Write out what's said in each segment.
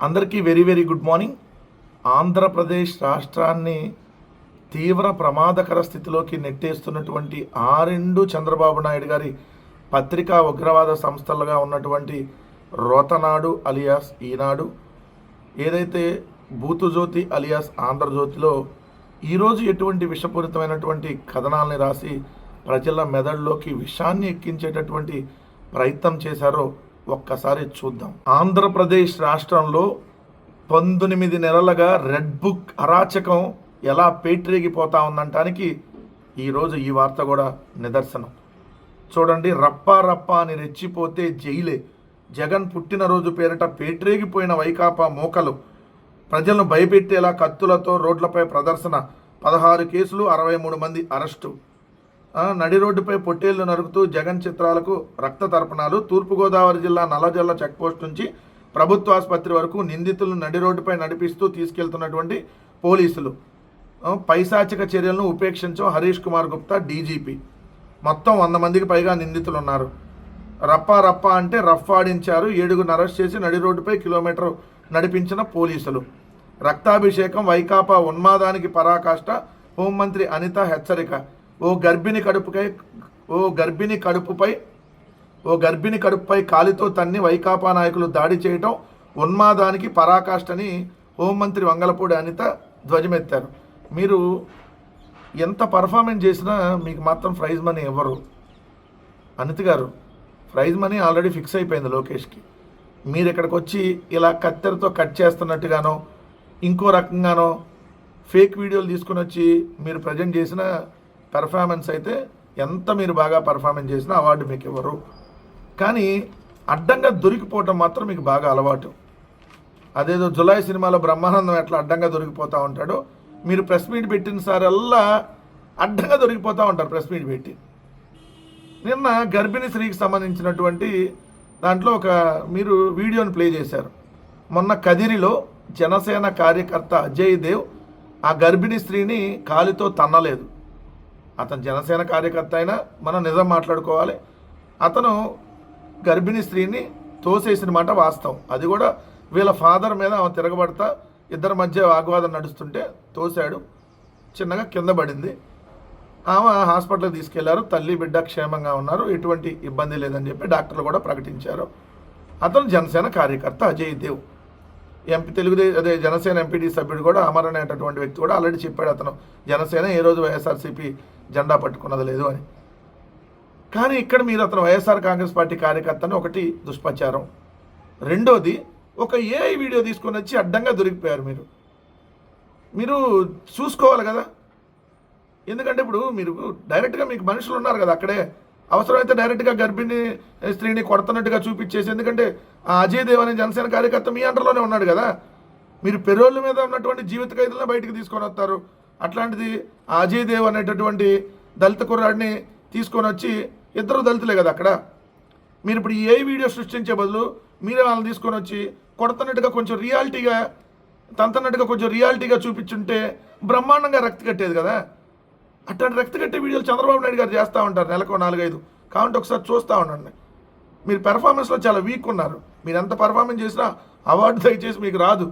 అందరికీ very very good morning. Andhra Pradesh రాష్ట్రాన్ని తీవ్ర ప్రమాదకర స్థితిలోకి నెట్టేస్తున్నటువంటి ఆరెండు చంద్రబాబు నాయుడు గారి పత్రికా ఉగ్రవాద సంస్థలుగా ఉన్నటువంటి రోతనాడు అలియాస్ ఈనాడు ఏదైతే బూతుజ్యోతి అలియాస్ ఆంధ్రజ్యోతిలో ఈరోజు ఎటువంటి విషపూరితమైనటువంటి కథనాల్ని రాసి ప్రజల మెదడులోకి విషాన్ని ఎక్కించేటటువంటి ప్రయత్నం చేశారో ఒక్కసారి చూద్దాం. ఆంధ్రప్రదేశ్ రాష్ట్రంలో పంతొమ్మిది నెలలుగా రెడ్ బుక్ అరాచకం ఎలా పేట్రేగిపోతా ఉందంటానికి ఈరోజు ఈ వార్త కూడా నిదర్శనం. చూడండి రప్పా రప్పా అని రెచ్చిపోతే జైలే. జగన్ పుట్టినరోజు పేరిట పేట్రేగిపోయిన వైకాపా మోకలు. ప్రజలను భయపెట్టేలా కత్తులతో రోడ్లపై ప్రదర్శన. పదహారు కేసులు అరవై మూడు మంది అరెస్టు. నడి రోడ్డుపై పొట్టేళ్ళు నరుకుతూ జగన్ చిత్రాలకు రక్త తర్పణాలు. తూర్పుగోదావరి జిల్లా నల్లజల్ల చెక్పోస్ట్ నుంచి ప్రభుత్వ ఆసుపత్రి వరకు నిందితులను నడి రోడ్డుపై నడిపిస్తూ తీసుకెళ్తున్నటువంటి పోలీసులు. పైశాచిక చర్యలను ఉపేక్షించం హరీష్ కుమార్ గుప్తా డీజీపీ. మొత్తం వంద మందికి పైగా నిందితులు ఉన్నారు రప్పా రప్పా అంటే రఫ్ ఆడించారు ఏడుగురు అరెస్ట్ చేసి నడి రోడ్డుపై కిలోమీటర్ నడిపించిన పోలీసులు. రక్తాభిషేకం వైకాపా ఉన్మాదానికి పరాకాష్ట హోంమంత్రి అనిత హెచ్చరిక. ఓ గర్భిణి కడుపుపై ఓ గర్భిణి కడుపుపై ఓ గర్భిణి కడుపుపై కాలితో తన్ని వైకాపా నాయకులు దాడి చేయటం ఉన్మాదానికి పరాకాష్ఠని హోంమంత్రి వంగలపూడి అనిత ధ్వజమెత్తారు. మీరు ఎంత పర్ఫార్మెన్స్ చేసినా మీకు మాత్రం ప్రైజ్ మనీ ఇవ్వరు. అనిత గారు ప్రైజ్ మనీ ఆల్రెడీ ఫిక్స్ అయిపోయింది లోకేష్కి. మీరు ఇక్కడికి వచ్చి ఇలా కత్తెరతో కట్ చేస్తున్నట్టుగానో ఇంకో రకంగానో ఫేక్ వీడియోలు తీసుకుని వచ్చి మీరు ప్రజెంట్ చేసిన పెర్ఫార్మెన్స్ అయితే ఎంత మీరు బాగా పర్ఫార్మెన్స్ చేసినా అవార్డు మీకు ఇవ్వరు. కానీ అడ్డంగా దొరికిపోవటం మాత్రం మీకు బాగా అలవాటు. అదేదో జులై సినిమాలో బ్రహ్మానందం ఎట్లా అడ్డంగా దొరికిపోతూ ఉంటాడో మీరు ప్రెస్ మీట్ పెట్టిన సారల్లా అడ్డంగా దొరికిపోతూ ఉంటారు ప్రెస్ మీట్ పెట్టి. నిన్న గర్భిణీ స్త్రీకి సంబంధించినటువంటి దాంట్లో ఒక మీరు వీడియోని ప్లే చేశారు. మొన్న కదిరిలో జనసేన కార్యకర్త అజయ్ దేవ్ ఆ గర్భిణీ స్త్రీని కాలితో తన్నలేదు. అతను జనసేన కార్యకర్త అయినా మనం నిజం మాట్లాడుకోవాలి. అతను గర్భిణీ స్త్రీని తోసేసిన మాట వాస్తవం. అది కూడా వీళ్ళ ఫాదర్ మీద ఆమె తిరగబడతా ఇద్దరి మధ్య వాగ్వాదం నడుస్తుంటే తోశాడు. చిన్నగా కింద పడింది. ఆమె హాస్పిటల్కి తీసుకెళ్ళారు. తల్లి బిడ్డ క్షేమంగా ఉన్నారు. ఎటువంటి ఇబ్బంది లేదని చెప్పి డాక్టర్లు కూడా ప్రకటించారు. అతను జనసేన కార్యకర్త అజయ్ దేవ్. ఎంపీ తెలుగుదేశం అదే జనసేన ఎంపీడీ సభ్యుడు కూడా అమర్ అనేటటువంటి వ్యక్తి కూడా ఆల్రెడీ చెప్పాడు అతను. జనసేన ఏ రోజు వైఎస్ఆర్సీపీ జెండా పట్టుకున్నది లేదు అని. కానీ ఇక్కడ మీరు అతను వైఎస్ఆర్ కాంగ్రెస్ పార్టీ కార్యకర్తను ఒకటి దుష్ప్రచారం. రెండోది ఒక ఏఐ వీడియో తీసుకొని వచ్చి అడ్డంగా దొరికిపోయారు మీరు. మీరు చూసుకోవాలి కదా. ఎందుకంటే ఇప్పుడు మీరు డైరెక్ట్గా మీకు మనుషులు ఉన్నారు కదా అక్కడే. అవసరమైతే డైరెక్ట్గా గర్భిణి స్త్రీని కొడుతున్నట్టుగా చూపించేసి ఎందుకంటే ఆ అజయ్ దేవ్ అనే జనసేన కార్యకర్త మీ అండర్లోనే ఉన్నాడు కదా? మీరు పెరోళ్ళ మీద ఉన్నటువంటి జీవిత ఖైదులను బయటకు తీసుకొని వస్తారు. అట్లాంటిది అజయ్ దేవ్ అనేటటువంటి దళిత కుర్రాడిని తీసుకొని వచ్చి ఇద్దరు దళితులే కదా అక్కడ? మీరు ఇప్పుడు ఏ వీడియో సృష్టించే బదులు మీరే వాళ్ళని తీసుకొని వచ్చి కొడుతున్నట్టుగా కొంచెం రియాలిటీగా తంతన్నట్టుగా కొంచెం రియాలిటీగా చూపించుంటే బ్రహ్మాండంగా రక్తి కట్టేది కదా? అట్లాంటి రక్తి కట్టే వీడియోలు చంద్రబాబు నాయుడు గారు చేస్తూ ఉంటారు నెలకు నాలుగైదు. కాబట్టి ఒకసారి చూస్తూ ఉండండి. మీరు పెర్ఫార్మెన్స్లో చాలా వీక్ ఉన్నారు. మీరు ఎంత పర్ఫార్మెన్స్ చేసినా అవార్డు దయచేసి మీకు రాదు.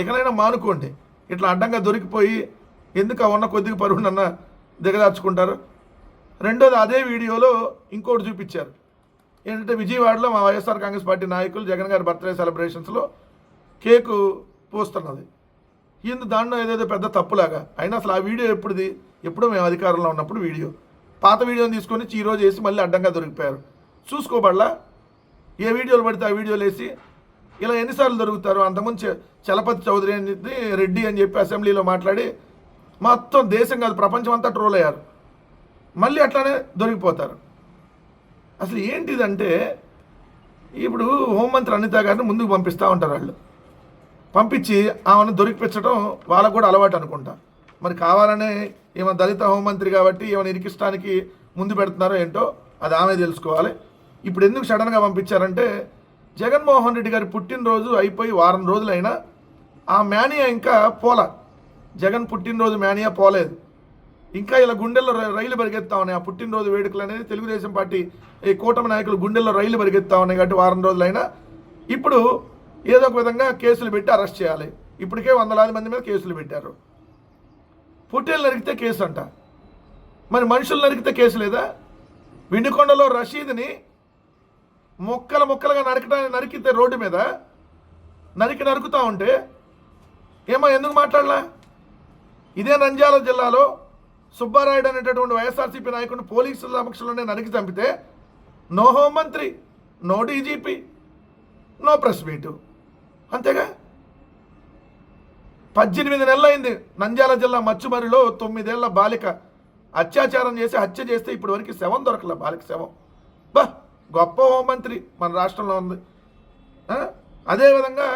ఎక్కడైనా మానుకోండి. ఇట్లా అడ్డంగా దొరికిపోయి ఎందుకు ఉన్న కొద్దిగా పరుగునన్నా దిగదార్చుకుంటారు? రెండోది అదే వీడియోలో ఇంకోటి చూపించారు. ఏంటంటే విజయవాడలో మా వైఎస్ఆర్ కాంగ్రెస్ పార్టీ నాయకులు జగన్ గారి బర్త్డే సెలబ్రేషన్స్లో కేకు పోస్తున్నది. ఇందు దాంట్లో ఏదేదో పెద్ద తప్పులాగా. అయినా అసలు ఆ వీడియో ఎప్పుడుది? ఎప్పుడో మేము అధికారంలో ఉన్నప్పుడు వీడియో. పాత వీడియోని తీసుకొని ఈరోజు వేసి మళ్ళీ అడ్డంగా దొరికిపోయారు. చూసుకోబడలా? ఏ వీడియోలు పడితే ఆ వీడియోలు వేసి ఇలా ఎన్నిసార్లు దొరుకుతారు? అంతకుముందు చలపతి చౌదరి అని రెడ్డి అని చెప్పి అసెంబ్లీలో మాట్లాడి మొత్తం దేశం కాదు ప్రపంచం అంతా ట్రోల్ అయ్యారు. మళ్ళీ అట్లానే దొరికిపోతారు. అసలు ఏంటిదంటే ఇప్పుడు హోంమంత్రి అనిత గారిని ముందుకు పంపిస్తూ ఉంటారు వాళ్ళు. పంపించి ఆమెను దొరికిపించడం వాళ్ళకు కూడా అలవాటు అనుకుంటా. మరి కావాలనే ఈమె దళిత హోంమంత్రి కాబట్టి ఈమెను ఇరికిస్తానికి ముందు పెడుతున్నారో ఏంటో అది ఆమె తెలుసుకోవాలి. ఇప్పుడు ఎందుకు సడన్గా పంపించారంటే జగన్మోహన్ రెడ్డి గారి పుట్టినరోజు అయిపోయి వారం రోజులైనా ఆ మేనియా ఇంకా పోలా. జగన్ పుట్టినరోజు మేనియా పోలేదు. ఇంకా ఇలా గుండెల్లో రైలు పరిగెత్తా ఉన్నాయి. ఆ పుట్టినరోజు వేడుకలు అనేది తెలుగుదేశం పార్టీ ఈ కూటమి నాయకులు గుండెల్లో రైలు పరిగెత్తా ఉన్నాయి కాబట్టి వారం రోజులైనా. ఇప్పుడు ఏదో ఒక విధంగా కేసులు పెట్టి అరెస్ట్ చేయాలి. ఇప్పటికే వందలాది మంది మీద కేసులు పెట్టారు. పుట్టేలు నరికితే కేసు అంట. మరి మనుషులు నరికితే కేసు లేదా? విండికొండలో రషీద్ని ముక్కలు ముక్కలుగా నరకడానికి నరికితే రోడ్డు మీద నరికి నరుకుతా ఉంటే ఏమో ఎందుకు మాట్లాడలా? ఇదే నంద్యాల జిల్లాలో సుబ్బారాయుడు అనేటటువంటి వైఎస్ఆర్సీపీ నాయకుడిని పోలీసుల సమక్షంలోనే నరికి చంపితే నో హోంమంత్రి no DGP no press meet. అంతేగా? పద్దెనిమిది నెలలైంది నంద్యాల జిల్లా మచ్చుమరిలో తొమ్మిదేళ్ళ బాలిక అత్యాచారం చేసి హత్య చేస్తే ఇప్పటి వరకు శవం దొరకలే బాలిక శవం. బా! గొప్ప హోంమంత్రి మన రాష్ట్రంలో ఉంది. అదేవిధంగా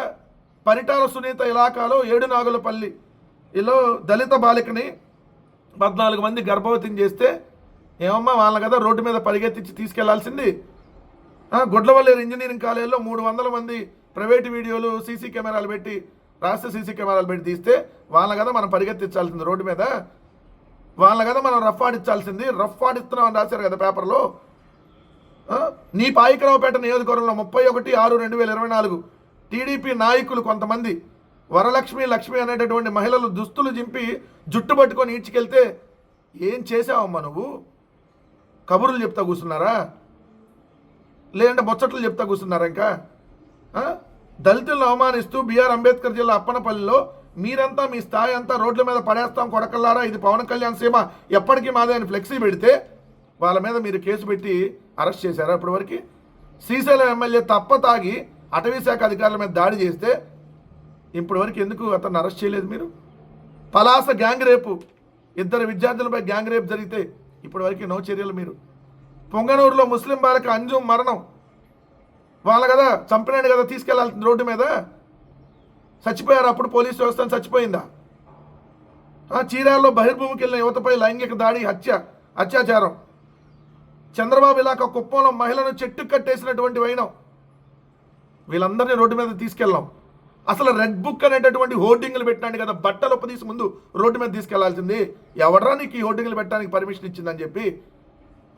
పరిటాల సునీత ఇలాకాలో ఏడునాగులపల్లి ఇలా దళిత బాలికని పద్నాలుగు మంది గర్భవతిని చేస్తే ఏమమ్మా వాళ్ళ కదా రోడ్డు మీద పరిగెత్తించి తీసుకెళ్ళాల్సింది. గుడ్లవల్లేరు ఇంజనీరింగ్ కాలేజీలో మూడు వందల మంది ప్రైవేట్ వీడియోలు సీసీ కెమెరాలు పెట్టి రాష్ట్ర సీసీ కెమెరాలు పెట్టి తీస్తే వాళ్ళ కదా మనం పరిగెత్తించాల్సింది రోడ్డు మీద. వాళ్ళ కదా మనం రఫ్ ఆడించాల్సింది రఫ్ ఆడిస్తున్నామని రాశారు కదా పేపర్లో. నీ పాయికరావుపేట నియోజకవర్గంలో ముప్పై ఒకటి ఆరు రెండు వేల ఇరవై నాలుగు టీడీపీ నాయకులు కొంతమంది వరలక్ష్మి లక్ష్మి అనేటటువంటి మహిళలు దుస్తులు చింపి జుట్టు పట్టుకొని ఈడ్చుకెళ్తే ఏం చేసావమ్మా నువ్వు? కబుర్లు చెప్తా కూర్చున్నారా? లేదంటే ముచ్చట్లు చెప్తా కూర్చున్నారా ఇంకా? దళితులను అవమానిస్తూ బిఆర్ అంబేద్కర్ జిల్లా అప్పనపల్లిలో మీరంతా మీ స్థాయి అంతా రోడ్ల మీద పడేస్తాం కొడకల్లారా? ఇది పవన్ కళ్యాణ్ సీమ. ఎప్పటికీ మాదే అని ఫ్లెక్సీ పెడితే వాళ్ళ మీద మీరు కేసు పెట్టి అరెస్ట్ చేశారా ఇప్పటివరకు? శ్రీశైలం ఎమ్మెల్యే తప్ప తాగి అటవీ శాఖ అధికారుల మీద దాడి చేస్తే ఇప్పటివరకు ఎందుకు అతను అరెస్ట్ చేయలేదు మీరు? పలాస గ్యాంగ్ రేపు ఇద్దరు విద్యార్థులపై గ్యాంగ్ రేప్ జరిగితే ఇప్పటివరకు నో చర్యలు మీరు. పొంగనూరులో ముస్లిం బాలిక అంజుం మరణం. వాళ్ళ కదా చంపినాడు కదా తీసుకెళ్ళాల్సింది రోడ్డు మీద. చచ్చిపోయారు అప్పుడు పోలీసు వ్యవస్థ చచ్చిపోయిందా? చీరాల్లో బహిర్భూమికి వెళ్ళిన యువతపై లైంగిక దాడి హత్య అత్యాచారం. చంద్రబాబు ఇలాక కుప్పంలో మహిళను చెట్టు కట్టేసినటువంటి వైనం. వీళ్ళందరినీ రోడ్డు మీద తీసుకెళ్ళాం. అసలు రెడ్ బుక్ అనేటటువంటి హోర్డింగ్లు పెట్టినాడు కదా బట్టలు తీసి ముందు రోడ్డు మీద తీసుకెళ్ళాల్సింది. ఎవడరా నీకు ఈ హోర్డింగ్లు పెట్టడానికి పర్మిషన్ ఇచ్చిందని చెప్పి.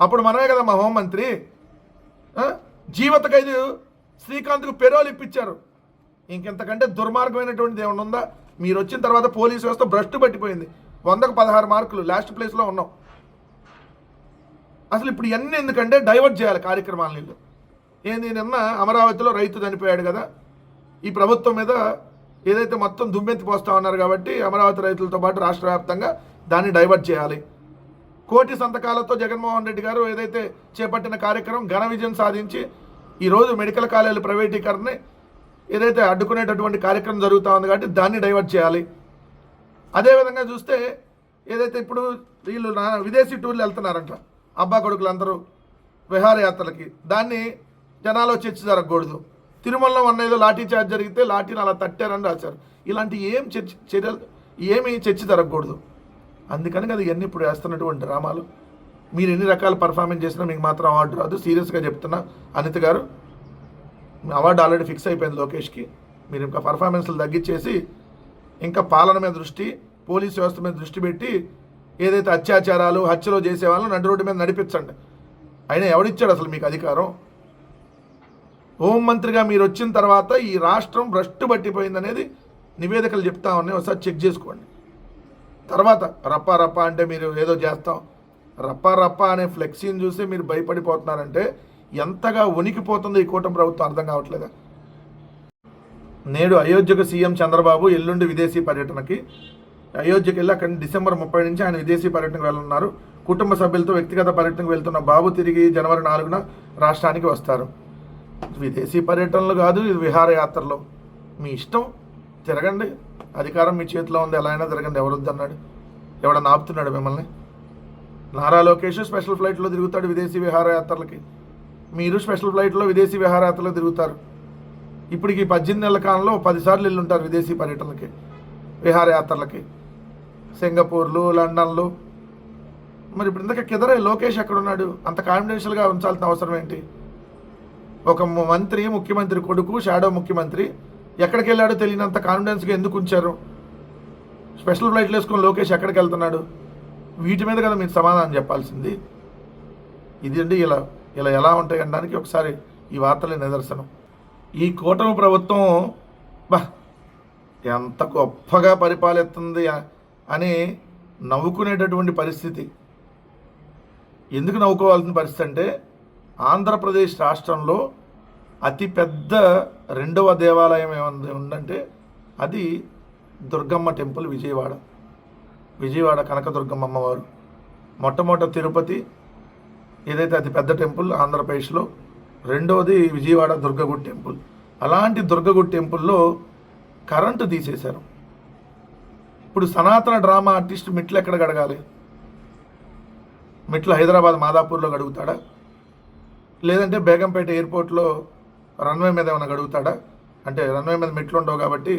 అప్పుడు మనమే కదా మా హోంమంత్రి. జీవిత ఖైదు శ్రీకాంత్కు పెరోలు ఇప్పించారు ఇంకెంతకంటే దుర్మార్గమైనటువంటిది ఏమైనా ఉందా? మీరు వచ్చిన తర్వాత పోలీసు వ్యవస్థ భ్రష్టు పట్టిపోయింది. వందకు పదహారు మార్కులు లాస్ట్ ప్లేస్లో ఉన్నాం. అసలు ఇప్పుడు ఇవన్నీ ఎందుకంటే డైవర్ట్ చేయాలి కార్యక్రమాలను. వీళ్ళు ఏంది నిన్న అమరావతిలో రైతు చనిపోయాడు కదా. ఈ ప్రభుత్వం మీద ఏదైతే మొత్తం దుమ్మెత్తి పోస్తా ఉన్నారు కాబట్టి అమరావతి రైతులతో పాటు రాష్ట్ర వ్యాప్తంగా దాన్ని డైవర్ట్ చేయాలి. కోటి సంతకాలతో జగన్మోహన్ రెడ్డి గారు ఏదైతే చేపట్టిన కార్యక్రమం ఘన విజయం సాధించి ఈరోజు మెడికల్ కాలేజీల ప్రైవేటీకరణని ఏదైతే అడ్డుకునేటటువంటి కార్యక్రమం జరుగుతూ ఉంది కాబట్టి దాన్ని డైవర్ట్ చేయాలి. అదేవిధంగా చూస్తే ఏదైతే ఇప్పుడు వీళ్ళు విదేశీ టూర్లు వెళ్తున్నారంట. అబ్బా కొడుకులు అందరూ విహారయాత్రలకి. దాన్ని జనాలు చర్చ జరగకూడదు. తిరుమలలో మొన్న ఏదో లాఠీ చార్జ్ జరిగితే లాఠీని అలా తట్టారని రాశారు. ఇలాంటి ఏం చర్చ చర్యలు ఏమి చర్చ జరగకూడదు. అందుకని కదా ఇవన్నీ ఇప్పుడు వేస్తున్నటువంటి డ్రామాలు. మీరు ఎన్ని రకాల పర్ఫార్మెన్స్ చేసినా మీకు మాత్రం అవార్డు రాదు. సీరియస్గా చెప్తున్నా అనిత గారు అవార్డు ఆల్రెడీ ఫిక్స్ అయిపోయింది లోకేష్కి. మీరు ఇంకా పర్ఫార్మెన్స్లు తగ్గించేసి ఇంకా పాలన మీద దృష్టి పోలీస్ వ్యవస్థ మీద దృష్టి పెట్టి ఏదైతే అత్యాచారాలు హత్యలు చేసే వాళ్ళని నడి రోడ్డు మీద నడిపించండి. అయినా ఎవడిచ్చాడు అసలు మీకు అధికారం? హోంమంత్రిగా మీరు వచ్చిన తర్వాత ఈ రాష్ట్రం భ్రష్టు పట్టిపోయింది అనేది నివేదికలు చెప్తా ఉన్నాయి. ఒకసారి చెక్ చేసుకోండి. తర్వాత రప్పా రప్పా అంటే మీరు ఏదో చేస్తాం. రప్పా రప్పా అనే ఫ్లెక్సీని చూసి మీరు భయపడిపోతున్నారంటే ఎంతగా ఉనికిపోతుందో ఈ కూటమి ప్రభుత్వం అర్థం కావట్లేదా? నేడు అయోధ్యకు సీఎం చంద్రబాబు ఎల్లుండి విదేశీ పర్యటనకి అయోధ్యకి వెళ్ళి అక్కడ డిసెంబర్ ముప్పై నుంచి ఆయన విదేశీ పర్యటనకు వెళ్ళనున్నారు. కుటుంబ సభ్యులతో వ్యక్తిగత పర్యటనకు వెళ్తున్న బాబు తిరిగి జనవరి నాలుగున రాష్ట్రానికి వస్తారు. విదేశీ పర్యటనలు కాదు ఇది విహారయాత్రలు. మీ ఇష్టం తిరగండి. అధికారం మీ చేతిలో ఉంది ఎలా అయినా తిరగండి. ఎవరు వద్దన్నాడు? ఎవడన్నా ఆపుతున్నాడు మిమ్మల్ని? నారా లోకేష్ స్పెషల్ ఫ్లైట్లో తిరుగుతాడు విదేశీ విహారయాత్రలకి. మీరు స్పెషల్ ఫ్లైట్లో విదేశీ విహారయాత్రలో తిరుగుతారు. ఇప్పటికి పద్దెనిమిది నెలల కాలంలో పదిసార్లు వెళ్ళుంటారు విదేశీ పర్యటనలకి విహారయాత్రలకి. సింగపూర్లు లండన్లు. మరి ఇప్పుడు ఇంతక కిదరే లోకేష్ ఎక్కడున్నాడు? అంత కాన్ఫిడెన్షియల్గా ఉంచాల్సిన అవసరం ఏంటి? ఒక మంత్రి ముఖ్యమంత్రి కొడుకు షాడో ముఖ్యమంత్రి ఎక్కడికి వెళ్ళాడో తెలియనంత కాన్ఫిడెన్స్గా ఎందుకు ఉంచారు? స్పెషల్ ఫ్లైట్లు వేసుకుని లోకేష్ ఎక్కడికి వెళ్తున్నాడు వీటి మీద కదా మీరు సమాధానం చెప్పాల్సింది. ఇది అండి ఇలా ఇలా ఎలా ఉంటాయి అనడానికి ఒకసారి ఈ వార్తలే నిదర్శనం. ఈ కూటమి ప్రభుత్వం బా ఎంత గొప్పగా పరిపాలిస్తుంది. అని నవ్వుకునేటటువంటి పరిస్థితి. ఎందుకు నవ్వుకోవాల్సిన పరిస్థితి అంటే ఆంధ్రప్రదేశ్ రాష్ట్రంలో అతిపెద్ద రెండవ దేవాలయం ఏమైంది ఉందంటే అది దుర్గమ్మ టెంపుల్ విజయవాడ. విజయవాడ కనకదుర్గమ్మ అమ్మవారు. మొట్టమొదట తిరుపతి ఏదైతే అతి పెద్ద టెంపుల్ ఆంధ్రప్రదేశ్లో రెండవది విజయవాడ దుర్గగుడి టెంపుల్. అలాంటి దుర్గగుడి టెంపుల్లో కరెంటు తీసేశారు. ఇప్పుడు సనాతన డ్రామా ఆర్టిస్ట్ మెట్లు ఎక్కడ గడగాలి మెట్లు హైదరాబాద్ మాదాపూర్లో గడుగుతాడా లేదంటే బేగంపేట ఎయిర్పోర్ట్లో రన్వే మీద ఏమైనా గడుగుతాడా అంటే రన్వే మీద మెట్లు ఉండవు కాబట్టి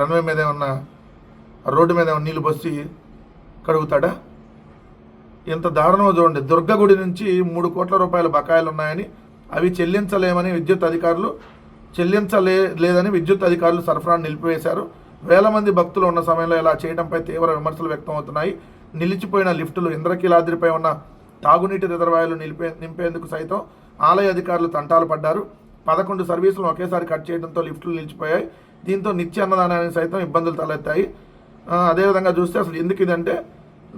రన్వే మీద ఏమన్నా రోడ్డు మీద ఏమన్నా నీళ్ళు పోసి కడుగుతాడా? ఇంత దారుణమో చూడండి. దుర్గగుడి నుంచి మూడు కోట్ల రూపాయల బకాయిలు ఉన్నాయని అవి చెల్లించలేమని విద్యుత్ అధికారులు చెల్లించలే లేదని విద్యుత్ అధికారులు సరఫరాను నిలిపివేశారు. వేల మంది భక్తులు ఉన్న సమయంలో ఇలా చేయడంపై తీవ్ర విమర్శలు వ్యక్తమవుతున్నాయి. నిలిచిపోయిన లిఫ్టులు ఇంద్రకీలాద్రిపై ఉన్న తాగునీటి రిజర్వాయర్లు నిలిపే నింపేందుకు సైతం ఆలయ అధికారులు తంటాలు పడ్డారు. పదకొండు సర్వీసులను ఒకేసారి కట్ చేయడంతో లిఫ్టులు నిలిచిపోయాయి. దీంతో నిత్య అన్నదానానికి సైతం ఇబ్బందులు తలెత్తాయి. అదేవిధంగా చూస్తే అసలు ఎందుకు ఇదంటే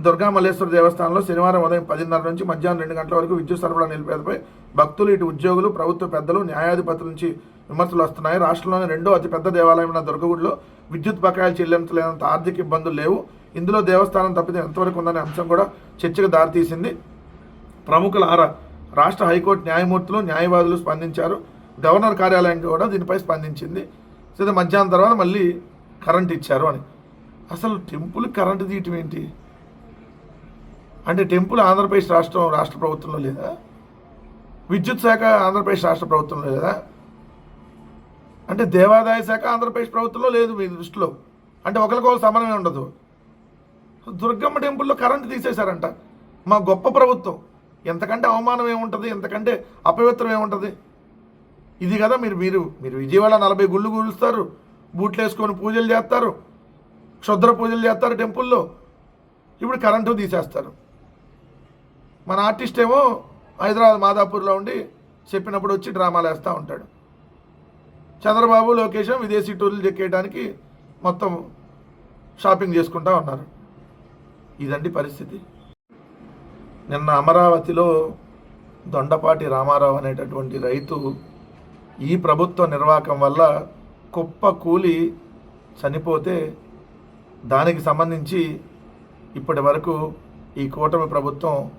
దుర్గా మల్లేశ్వర దేవస్థానంలో శనివారం ఉదయం పదిన్నర నుంచి మధ్యాహ్నం రెండు గంటల వరకు విద్యుత్ సరఫరా నిలిపేదపై భక్తులు ఇటు ఉద్యోగులు ప్రభుత్వ పెద్దలు న్యాయాధిపతుల నుంచి విమర్శలు వస్తున్నాయి. రాష్ట్రంలోని రెండో అతిపెద్ద దేవాలయమైన దుర్గగుడిలో విద్యుత్ బకాయిలు చెల్లించలేనంత ఆర్థిక ఇబ్బందులు లేవు. ఇందులో దేవస్థానం తప్పితే ఎంతవరకు ఉందనే అంశం కూడా చర్చకు దారితీసింది. ప్రముఖుల ఆరా రాష్ట్ర హైకోర్టు న్యాయమూర్తులు న్యాయవాదులు స్పందించారు. గవర్నర్ కార్యాలయం కూడా దీనిపై స్పందించింది. సరే మధ్యాహ్నం తర్వాత మళ్ళీ కరెంట్ ఇచ్చారు అని. అసలు టెంపుల్ కరెంటు తీయటం ఏంటి? అంటే టెంపుల్ ఆంధ్రప్రదేశ్ రాష్ట్రం రాష్ట్ర ప్రభుత్వంలో లేదా? విద్యుత్ శాఖ ఆంధ్రప్రదేశ్ రాష్ట్ర ప్రభుత్వంలో లేదా? అంటే దేవాదాయ శాఖ ఆంధ్రప్రదేశ్ ప్రభుత్వంలో లేదు మీ దృష్టిలో. అంటే ఒకరికొకరు సమన్వయం ఉండదు. దుర్గమ్మ టెంపుల్లో కరెంటు తీసేశారంట. మా గొప్ప ప్రభుత్వం. ఎంతకంటే అవమానం ఏముంటుంది? ఎంతకంటే అపవిత్రం ఏముంటుంది? ఇది కదా మీరు మీరు మీరు విజయవాడ నలభై గుళ్ళు కూలుస్తారు. బూట్లు వేసుకొని పూజలు చేస్తారు. క్షుద్ర పూజలు చేస్తారు టెంపుల్లో. ఇప్పుడు కరెంటు తీసేస్తారు. మన ఆర్టిస్ట్ ఏమో హైదరాబాద్ మాదాపూర్లో ఉండి చెప్పినప్పుడు వచ్చి డ్రామాలు వేస్తూ ఉంటాడు. చంద్రబాబు లోకేష్ విదేశీ టూర్లు చెక్కేయడానికి మొత్తం షాపింగ్ చేసుకుంటా ఉన్నారు. ఇదండి పరిస్థితి. నిన్న అమరావతిలో దొండపాటి రామారావు అనేటటువంటి రైతు ఈ ప్రభుత్వ నిర్వాహకం వల్ల కుప్ప కూలి చనిపోతే దానికి సంబంధించి ఇప్పటి వరకు ఈ కూటమి ప్రభుత్వం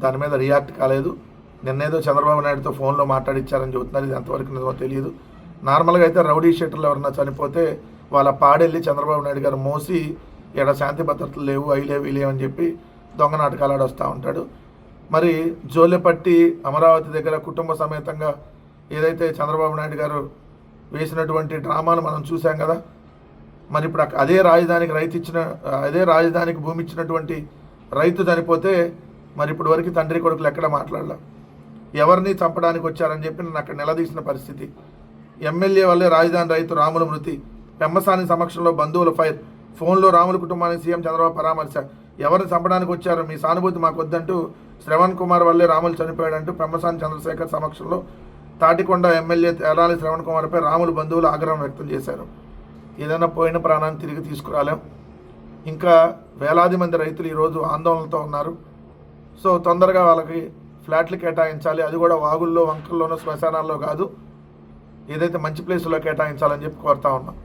దాని మీద రియాక్ట్ కాలేదు. నిన్నేదో చంద్రబాబు నాయుడుతో ఫోన్లో మాట్లాడిచ్చారని చెబుతున్నారు. ఇది ఎంతవరకు నిజమో తెలియదు. నార్మల్గా అయితే రౌడీ షీటర్లు ఎవరన్నా చనిపోతే వాళ్ళ పాడెళ్ళి చంద్రబాబు నాయుడు గారు మోసి ఇక్కడ శాంతి భద్రతలు లేవు అవి లేవు లేవు అని చెప్పి దొంగ నాటకాలు ఆడొస్తూ ఉంటాడు. మరి జోలెపట్టి అమరావతి దగ్గర కుటుంబ సమేతంగా ఏదైతే చంద్రబాబు నాయుడు గారు వేసినటువంటి డ్రామాలు మనం చూసాం కదా మరి ఇప్పుడు అదే రాజధానికి రైతు ఇచ్చిన అదే రాజధానికి భూమి ఇచ్చినటువంటి రైతు చనిపోతే మరి ఇప్పుడు వరకు తండ్రి కొడుకులు ఎక్కడ మాట్లాడలే? ఎవరిని చంపడానికి వచ్చారని చెప్పి నన్ను అక్కడ నిలదీసిన పరిస్థితి. ఎమ్మెల్యే వల్లే రాజధాని రైతు రాముల మృతి. పెమ్మసాని సమక్షంలో బంధువుల ఫైర్. ఫోన్లో రాముల కుటుంబానికి సీఎం చంద్రబాబు పరామర్శ. ఎవరిని చంపడానికి వచ్చారో మీ సానుభూతి మాకు వద్దంటూ శ్రవణ్ కుమార్ వల్లే రాములు చనిపోయాడంటూ పెమ్మసాని చంద్రశేఖర్ సమక్షంలో తాటికొండ ఎమ్మెల్యే తెలాలి శ్రవణ్ కుమార్పై రాములు బంధువులు ఆగ్రహం వ్యక్తం చేశారు. ఏదైనా పోయిన ప్రాణాన్ని తిరిగి తీసుకురాలేం. ఇంకా వేలాది మంది రైతులు ఈరోజు ఆందోళనతో ఉన్నారు. సో తొందరగా వాళ్ళకి ఫ్లాట్లు కేటాయించాలి. అది కూడా వాగుల్లో వంకల్లోనూ శ్మశానాల్లో కాదు. ఏదైతే మంచి ప్లేస్లో కేటాయించాలని చెప్పి కోరుతా ఉన్నాం.